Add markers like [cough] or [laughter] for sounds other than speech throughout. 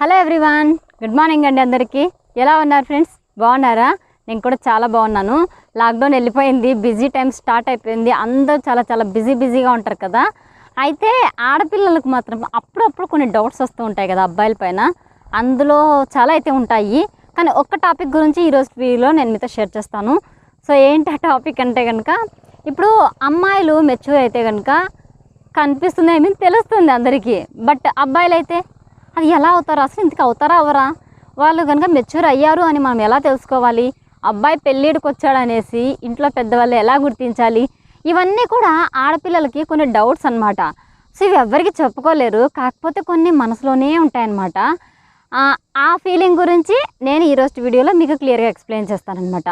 Hello everyone good morning అండి అందరికీ. ఎలా ఉన్నారు ఫ్రెండ్స్? బాగున్నారా? నేను కూడా చాలా బాగున్నాను. లాక్డౌన్ వెళ్ళిపోయింది బిజీ టైం స్టార్ట్ అయిపోయింది. అందరూ చాలా చాలా బిజీ బిజీగా ఉంటారు కదా. అయితే ఆడపిల్లలకు మాత్రం అప్పుడప్పుడు కొన్ని డౌట్స్ వస్తూ ఉంటాయి కదా అబ్బాయిల పైన. అందులో చాలా అయితే ఉంటాయి. కానీ ఒక్క టాపిక్ గురించి ఈరోజు వీడియోలో నేను మీతో షేర్ చేస్తాను. సో ఏంటి ఆ టాపిక్ అంటే కనుక ఇప్పుడు అమ్మాయిలు మెచ్యూర్ అయితే కనుక కనిపిస్తుంది ఐ మీన్ తెలుస్తుంది అందరికీ. బట్ అబ్బాయిలు అయితే అది ఎలా అవుతారు? అసలు ఇంతకు అవుతారా అవరా వాళ్ళు కనుక మెచ్యూర్ అయ్యారు అని మనం ఎలా తెలుసుకోవాలి? అబ్బాయి పెళ్ళిడికి వచ్చాడు అనేసి ఇంట్లో పెద్దవాళ్ళు ఎలా గుర్తించాలి? ఇవన్నీ కూడా ఆడపిల్లలకి కొన్ని డౌట్స్ అనమాట సో ఇవి ఎవ్వరికి చెప్పుకోలేరు. కాకపోతే కొన్ని మనసులోనే ఉంటాయన్నమాట. ఆ, ఆ ఫీలింగ్ గురించి నేను ఈరోజు వీడియోలో మీకు క్లియర్గా ఎక్స్ప్లెయిన్ చేస్తానమాట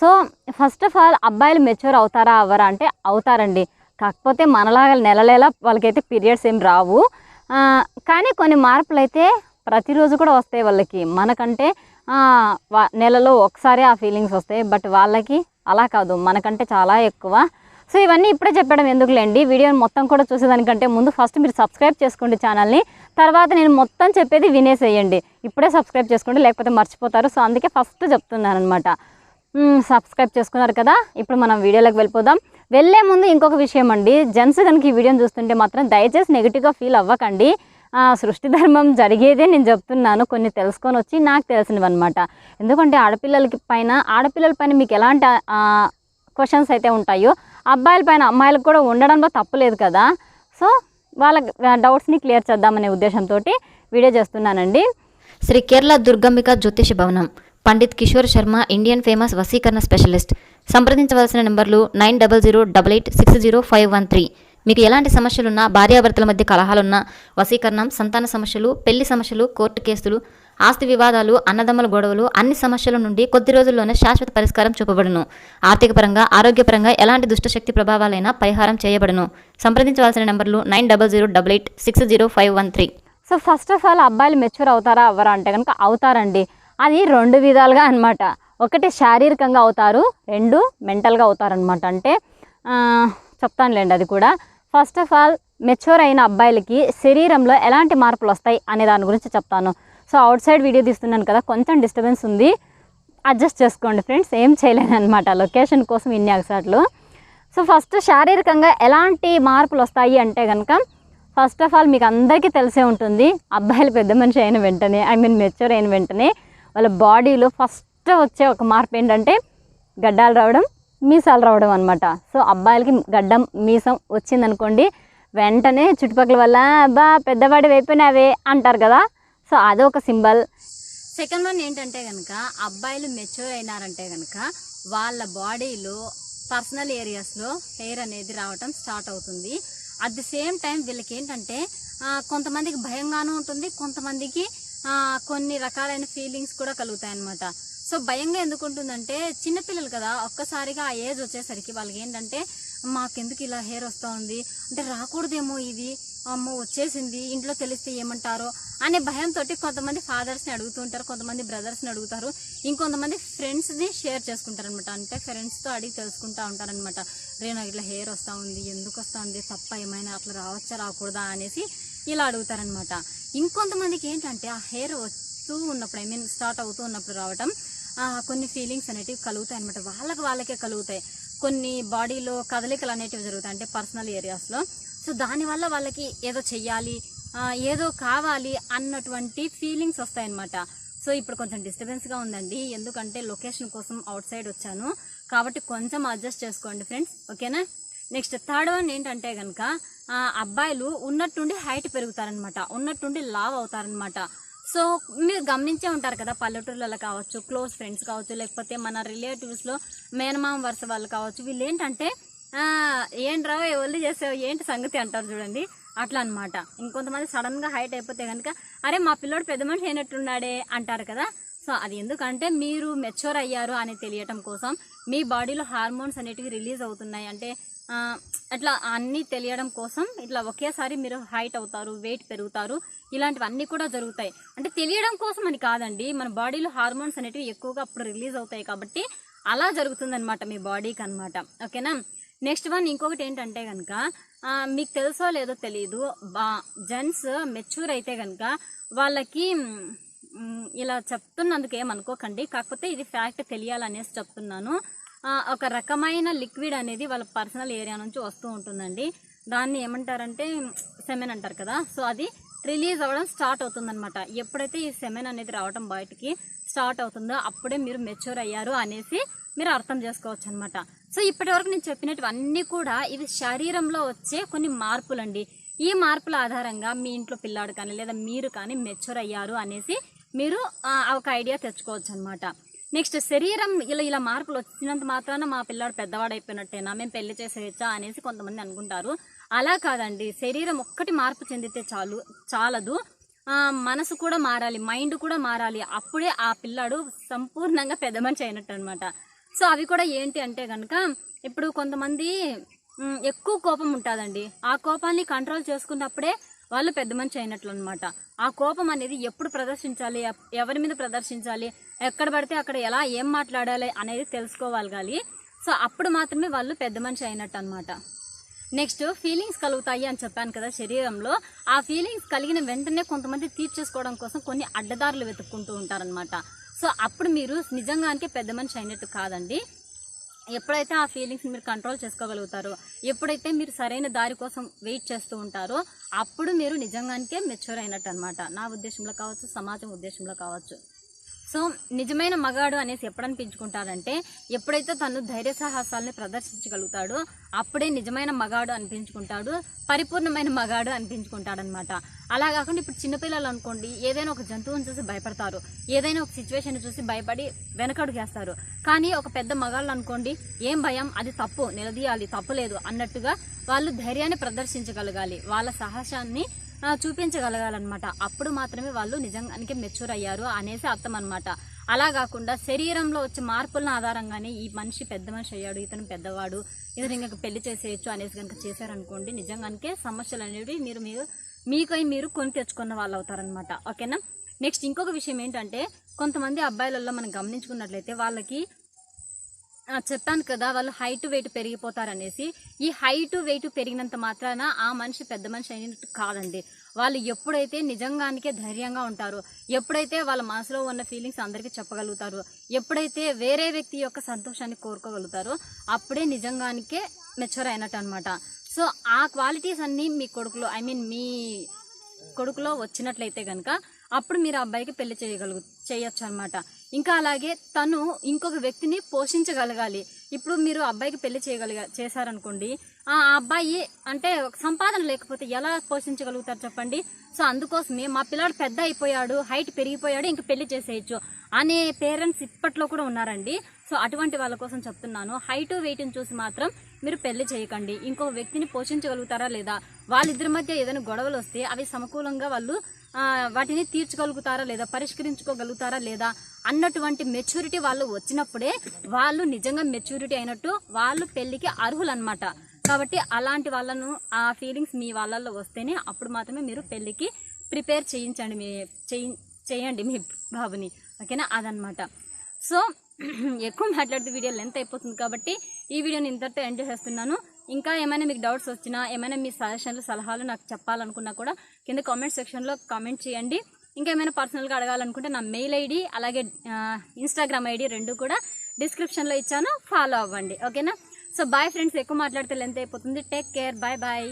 సో ఫస్ట్ ఆఫ్ ఆల్ అబ్బాయిలు మెచ్యూర్ అవుతారా? అవ్వరా అంటే అవుతారండి. కాకపోతే మనలాగా నెలలేలా వాళ్ళకైతే పీరియడ్స్ ఏం రావు. కానీ కొన్ని మార్పులు అయితే ప్రతిరోజు కూడా వస్తాయి వాళ్ళకి. మనకంటే నెలలో ఒకసారి ఆ ఫీలింగ్స్ వస్తాయి. బట్ వాళ్ళకి అలా కాదు. మనకంటే చాలా ఎక్కువ. సో ఇవన్నీ ఇప్పుడే చెప్పడం ఎందుకులేండి? వీడియోని మొత్తం కూడా చూసేదానికంటే ముందు ఫస్ట్ మీరు సబ్స్క్రైబ్ చేసుకోండి ఛానల్ని. తర్వాత నేను మొత్తం చెప్పేది వినేసేయండి. ఇప్పుడే సబ్స్క్రైబ్ చేసుకోండి లేకపోతే మర్చిపోతారు. సో అందుకే ఫస్ట్ చెప్తున్నాను అనమాట సబ్స్క్రైబ్ చేసుకున్నారు కదా? ఇప్పుడు మనం వీడియోలోకి వెళ్ళిపోదాం. వెళ్ళే ముందు ఇంకొక విషయం అండి. జెంట్స్ కనుక ఈ వీడియోని చూస్తుంటే మాత్రం దయచేసి నెగిటివ్గా ఫీల్ అవ్వకండి. సృష్టి ధర్మం జరిగేదే నేను చెప్తున్నాను. కొన్ని తెలుసుకొని వచ్చి నాకు తెలిసినవి అనమాట ఎందుకంటే ఆడపిల్లలకి పైన ఆడపిల్లల పైన మీకు ఎలాంటి క్వశ్చన్స్ అయితే ఉంటాయో అబ్బాయిల పైన అమ్మాయిలకు కూడా ఉండడంలో తప్పులేదు కదా. సో వాళ్ళ డౌట్స్ని క్లియర్ చేద్దామనే ఉద్దేశంతో వీడియో చేస్తున్నానండి. శ్రీ కేరళ దుర్గంబిక జ్యోతిష భవనం. పండిత్ కిషోర్ శర్మ ఇండియన్ ఫేమస్ వసీకరణ స్పెషలిస్ట్. సంప్రదించవలసిన నెంబర్లు nine double zero double eight six zero five one three. మీకు ఎలాంటి సమస్యలున్నా భార్యాభర్తల మధ్య కలహాలున్నా వసీకరణం సంతాన సమస్యలు పెళ్ళి సమస్యలు కోర్టు కేసులు ఆస్తి వివాదాలు అన్నదమ్ముల గొడవలు అన్ని సమస్యల నుండి కొద్ది రోజుల్లోనే శాశ్వత పరిష్కారం చూపబడును. ఆర్థికపరంగా ఆరోగ్యపరంగా ఎలాంటి దుష్టశక్తి ప్రభావాలైనా పరిహారం చేయబడును. సంప్రదించవలసిన నెంబర్లు nine double zero double eight six zero five one three. So first of all అబ్బాయిలు మెచ్యూర్ అవుతారా? అవ్వరా అంటే కనుక అవుతారండి. అది రెండు విధాలుగా అనమాట ఒకటి శారీరకంగా అవుతారు రెండు మెంటల్గా అవుతారనమాట అంటే చెప్తానులేండి అది కూడా. ఫస్ట్ ఆఫ్ ఆల్ మెచ్యూర్ అయిన అబ్బాయిలకి శరీరంలో ఎలాంటి మార్పులు వస్తాయి అనే దాని గురించి చెప్తాను. సో అవుట్ సైడ్ వీడియో తీస్తున్నాను కదా కొంచెం డిస్టర్బెన్స్ ఉంది. అడ్జస్ట్ చేసుకోండి ఫ్రెండ్స్ ఏం చేయలేను అనమాట లొకేషన్ కోసం ఇన్ని అగసాట్లు సో ఫస్ట్ శారీరకంగా ఎలాంటి మార్పులు వస్తాయి అంటే కనుక ఫస్ట్ ఆఫ్ ఆల్ మీకు అందరికీ తెలిసే ఉంటుంది అబ్బాయిలు పెద్ద మనిషి అయిన వెంటనే ఐ మీన్ మెచ్యూర్ అయిన వెంటనే వాళ్ళ బాడీలో ఫస్ట్ వచ్చే ఒక మార్పు ఏంటంటే గడ్డాలు రావడం మీసాలు రావడం అనమాట సో అబ్బాయిలకి గడ్డం మీసం వచ్చిందనుకోండి వెంటనే చుట్టుపక్కల వల్ల బా పెద్దవాడి అయిపోయినావే అంటారు కదా. సో అదొక సింబల్. సెకండ్ వన్ ఏంటంటే కనుక అబ్బాయిలు మెచ్యూర్ అయినారంటే కనుక వాళ్ళ బాడీలో పర్సనల్ ఏరియాస్లో హెయిర్ అనేది రావటం స్టార్ట్ అవుతుంది. అట్ ది సేమ్ టైం వీళ్ళకి ఏంటంటే కొంతమందికి భయంగానూ ఉంటుంది కొంతమందికి కొన్ని రకాలైన ఫీలింగ్స్ కూడా కలుగుతాయి అన్నమాట సో భయంగా ఎందుకు ఉంటుందంటే చిన్నపిల్లలు కదా ఒక్కసారిగా ఆ ఏజ్ వచ్చేసరికి వాళ్ళకి ఏంటంటే మాకెందుకు ఇలా హెయిర్ వస్తూ ఉంది అంటే రాకూడదేమో ఇది. అమ్మో వచ్చేసింది. ఇంట్లో తెలిస్తే ఏమంటారో? అనే భయంతో కొంతమంది ఫాదర్స్ని అడుగుతూ ఉంటారు కొంతమంది బ్రదర్స్ని అడుగుతారు. ఇంకొంతమంది ఫ్రెండ్స్ని షేర్ చేసుకుంటారు అనమాట అంటే ఫ్రెండ్స్తో అడిగి తెలుసుకుంటా ఉంటారనమాట రే నాకు ఇట్లా హెయిర్ వస్తూ ఉంది ఎందుకు వస్తూ ఉంది తప్ప ఏమైనా అట్లా రావచ్చా? రాకూడదా? అనేసి ఇలా అడుగుతారనమాట ఇంకొంతమందికి ఏంటంటే ఆ హెయిర్ వస్తూ ఉన్నప్పుడు ఐ మీన్ స్టార్ట్ అవుతూ ఉన్నప్పుడు రావటం కొన్ని ఫీలింగ్స్ అనేటివి కలుగుతాయి అనమాట వాళ్ళకి వాళ్ళకే కలుగుతాయి. కొన్ని బాడీలో కదలికలు అనేటివి జరుగుతాయి అంటే పర్సనల్ ఏరియాస్లో సో దానివల్ల వాళ్ళకి ఏదో చెయ్యాలి ఏదో కావాలి అన్నటువంటి ఫీలింగ్స్ వస్తాయన్నమాట. సో ఇప్పుడు కొంచెం డిస్టర్బెన్స్గా ఉందండి. ఎందుకంటే లొకేషన్ కోసం అవుట్ సైడ్ వచ్చాను. కాబట్టి కొంచెం అడ్జస్ట్ చేసుకోండి ఫ్రెండ్స్ ఓకేనా నెక్స్ట్ థర్డ్ వన్ ఏంటంటే కనుక అబ్బాయిలు ఉన్నట్టుండి హైట్ పెరుగుతారనమాట. ఉన్నట్టుండి లావ్ అవుతారనమాట. సో మీరు గమనించే ఉంటారు కదా పల్లెటూర్లలో కావచ్చు క్లోజ్ ఫ్రెండ్స్ కావచ్చు లేకపోతే మన రిలేటివ్స్లో మేనమామ వరుస వాళ్ళు కావచ్చు వీళ్ళు ఏంటంటే ఏం ఏంట్రా ఎవరు చేసావు ఏంటి సంగతి అంటారు చూడండి. అట్లా అనమాట ఇంకొంతమంది సడన్గా హైట్ అయిపోతే కనుక అరే మా పిల్లోడు పెద్ద మనిషి అయినట్టున్నాడే అంటారు కదా. సో అది ఎందుకంటే మీరు మెచ్యూర్ అయ్యారు అని తెలియటం కోసం మీ బాడీలో హార్మోన్స్ అనేటివి రిలీజ్ అవుతున్నాయి. అంటే అట్లా అన్నీ తెలియడం కోసం ఇట్లా ఒకేసారి మీరు హైట్ అవుతారు వెయిట్ పెరుగుతారు ఇలాంటివన్నీ కూడా జరుగుతాయి. అంటే తెలియడం కోసం అని కాదండి మన బాడీలో హార్మోన్స్ అనేటివి ఎక్కువగా అప్పుడు రిలీజ్ అవుతాయి కాబట్టి అలా జరుగుతుందనమాట మీ బాడీకి అన్నమాట. ఓకేనా? నెక్స్ట్ వన్ ఇంకొకటి ఏంటంటే కనుక మీకు తెలుసో లేదో తెలియదు బా జెంట్స్ మెచ్యూర్ అయితే కనుక వాళ్ళకి ఇలా చెప్తున్నందుకు ఏమనుకోకండి. కాకపోతే ఇది ఫ్యాక్ట్ తెలియాలనేసి చెప్తున్నాను. ఒక రకమైన లిక్విడ్ అనేది వాళ్ళ పర్సనల్ ఏరియా నుంచి వస్తూ ఉంటుందండి. దాన్ని ఏమంటారంటే సెమెన్ అంటారు కదా. సో అది రిలీజ్ అవ్వడం స్టార్ట్ అవుతుందనమాట ఎప్పుడైతే ఈ సెమెన్ అనేది రావడం బయటికి స్టార్ట్ అవుతుందో అప్పుడే మీరు మెచ్యూర్ అయ్యారు అనేసి మీరు అర్థం చేసుకోవచ్చు అనమాట సో ఇప్పటి వరకు నేను చెప్పినటువన్నీ కూడా ఇవి శరీరంలో వచ్చే కొన్ని మార్పులండి. ఈ మార్పుల ఆధారంగా మీ ఇంట్లో పిల్లాడు కానీ లేదా మీరు కానీ మెచ్యూర్ అయ్యారు అనేసి మీరు ఒక ఐడియా తెచ్చుకోవచ్చు అనమాట నెక్స్ట్ శరీరం ఇలా ఇలా మార్పులు వచ్చినంత మాత్రాన మా పిల్లాడు పెద్దవాడు అయిపోయినట్టేనా మేము పెళ్ళి చేసేయచ్చా అనేసి కొంతమంది అనుకుంటారు. అలా కాదండి శరీరం ఒక్కటి మార్పు చెందితే చాలు చాలదు. మనసు కూడా మారాలి మైండ్ కూడా మారాలి. అప్పుడే ఆ పిల్లాడు సంపూర్ణంగా పెద్ద మనిషి అయినట్టు అనమాట సో అవి కూడా ఏంటి అంటే కనుక ఇప్పుడు కొంతమంది ఎక్కువ కోపం ఉంటుందండి. ఆ కోపాన్ని కంట్రోల్ చేసుకున్నప్పుడే వాళ్ళు పెద్ద మనిషి అయినట్లు అనమాట ఆ కోపం అనేది ఎప్పుడు ప్రదర్శించాలి? ఎవరి మీద ప్రదర్శించాలి? ఎక్కడ పడితే అక్కడ ఎలా ఏం మాట్లాడాలి అనేది తెలుసుకోగలగాలి సో అప్పుడు మాత్రమే వాళ్ళు పెద్ద మనిషి అయినట్టు అనమాట నెక్స్ట్ ఫీలింగ్స్ కలుగుతాయి అని చెప్పాను కదా శరీరంలో. ఆ ఫీలింగ్స్ కలిగిన వెంటనే కొంతమంది తీర్చేసుకోవడం కోసం కొన్ని అడ్డదారులు వెతుక్కుంటూ ఉంటారనమాట. సో అప్పుడు మీరు నిజంగానికి పెద్ద మనిషి అయినట్టు కాదండి. ఎప్పుడైతే ఆ ఫీలింగ్స్ని మీరు కంట్రోల్ చేసుకోగలుగుతారో ఎప్పుడైతే మీరు సరైన దారి కోసం వెయిట్ చేస్తూ ఉంటారో అప్పుడు మీరు నిజంగానికే మెచ్యూర్ అయినట్టు అనమాట నా ఉద్దేశంలో కావచ్చు సమాజం ఉద్దేశంలో కావచ్చు. సో నిజమైన మగాడు అనేసి ఎప్పుడనిపించుకుంటాడంటే ఎప్పుడైతే తను ధైర్య సాహసాలని ప్రదర్శించగలుగుతాడో అప్పుడే నిజమైన మగాడు అనిపించుకుంటాడు పరిపూర్ణమైన మగాడు అనిపించుకుంటాడనమాట. అలా కాకుండా ఇప్పుడు చిన్నపిల్లలు అనుకోండి ఏదైనా ఒక జంతువుని చూసి భయపడతారు ఏదైనా ఒక సిచ్యువేషన్ చూసి భయపడి వెనకడుగేస్తారు కానీ ఒక పెద్ద మగాళ్ళు అనుకోండి ఏం భయం అది తప్పు నిలదీయాలి తప్పు లేదు అన్నట్టుగా వాళ్ళు ధైర్యాన్ని ప్రదర్శించగలగాలి వాళ్ళ సాహసాన్ని చూపించగలగాలన్నమాట. అప్పుడు మాత్రమే వాళ్ళు నిజంగానికి మెచ్యూర్ అయ్యారు అనేసి అర్థం అనమాట అలా కాకుండా శరీరంలో వచ్చే మార్పుల ఆధారంగానే ఈ మనిషి పెద్ద మనిషి అయ్యాడు ఇతను పెద్దవాడు ఇతను ఇంకా పెళ్ళి చేసేయచ్చు అనేసి కనుక చేశారనుకోండి నిజంగానికే సమస్యలు అనేవి మీరు మీరు మీకై మీరు కొని తెచ్చుకున్న వాళ్ళు అవుతారనమాట ఓకేనా? నెక్స్ట్ ఇంకొక విషయం ఏంటంటే కొంతమంది అబ్బాయిలలో మనం గమనించుకున్నట్లయితే వాళ్ళకి చెప్పాను కదా వాళ్ళు హైట్ వెయిట్ పెరిగిపోతారనేసి. ఈ హైట్ వెయిట్ పెరిగినంత మాత్రాన ఆ మనిషి పెద్ద మనిషి అయినట్టు కాదండి. వాళ్ళు ఎప్పుడైతే నిజంగానికే ధైర్యంగా ఉంటారో ఎప్పుడైతే వాళ్ళ మనసులో ఉన్న ఫీలింగ్స్ అందరికీ చెప్పగలుగుతారో ఎప్పుడైతే వేరే వ్యక్తి యొక్క సంతోషాన్ని కోరుకోగలుగుతారో అప్పుడే నిజంగానికే మెచ్యూర్ అయినట్టు అనమాట సో ఆ క్వాలిటీస్ అన్నీ మీ కొడుకులో ఐ మీన్ మీ కొడుకులో వచ్చినట్లయితే కనుక అప్పుడు మీరు ఆ అబ్బాయికి పెళ్ళి చేయగలుగు చేయొచ్చు అనమాట ఇంకా అలాగే తను ఇంకొక వ్యక్తిని పోషించగలగాలి. ఇప్పుడు మీరు అబ్బాయికి పెళ్ళి చేయగలిగా చేశారనుకోండి ఆ అబ్బాయి అంటే సంపాదన లేకపోతే ఎలా పోషించగలుగుతారు చెప్పండి? సో అందుకోసమే మా పిల్లాడు పెద్ద అయిపోయాడు హైట్ పెరిగిపోయాడు ఇంక పెళ్ళి చేసేయచ్చు అనే పేరెంట్స్ ఇప్పట్లో కూడా ఉన్నారండి. సో అటువంటి వాళ్ళ కోసం చెప్తున్నాను. హైట్ వెయిట్ని చూసి మాత్రం మీరు పెళ్ళి చేయకండి. ఇంకో వ్యక్తిని పోషించగలుగుతారా లేదా? వాళ్ళిద్దరి మధ్య ఏదైనా గొడవలు వస్తే అవి సమకూలంగా వాళ్ళు వాటిని తీర్చగలుగుతారా లేదా పరిష్కరించుకోగలుగుతారా లేదా అన్నటువంటి మెచ్యూరిటీ వాళ్ళు వచ్చినప్పుడే వాళ్ళు నిజంగా మెచ్యూరిటీ అయినట్టు వాళ్ళు పెళ్ళికి అర్హులన్నమాట. కాబట్టి అలాంటి వాళ్ళను ఆ ఫీలింగ్స్ మీ వాళ్ళల్లో వస్తేనే అప్పుడు మాత్రమే మీరు పెళ్ళికి ప్రిపేర్ చేయించండి మీ చేయండి మీ బాబుని. ఓకేనా? అదనమాట సో [clears throat] ఎక్కువ మాట్లాడితే వీడియో లెంత్ అయిపోతుంది కాబట్టి ఈ వీడియోని ఇంతటితో ఎంజాయ్ చేస్తున్నాను. ఇంకా ఏమైనా మీకు డౌట్స్ వచ్చినా ఏమైనా మీ సజెషన్లు సలహాలు నాకు చెప్పాలనుకున్నా కూడా కింద కామెంట్ సెక్షన్లో కామెంట్ చేయండి. ఇంకా ఏమైనా పర్సనల్గా అడగాలనుకుంటే నా మెయిల్ ఐడి అలాగే ఇన్స్టాగ్రామ్ ఐడి రెండు కూడా డిస్క్రిప్షన్లో ఇచ్చాను. ఫాలో అవ్వండి. ఓకేనా సో బాయ్ ఫ్రెండ్స్ ఎక్కువ మాట్లాడితే లెంత్ అయిపోతుంది. Take care bye bye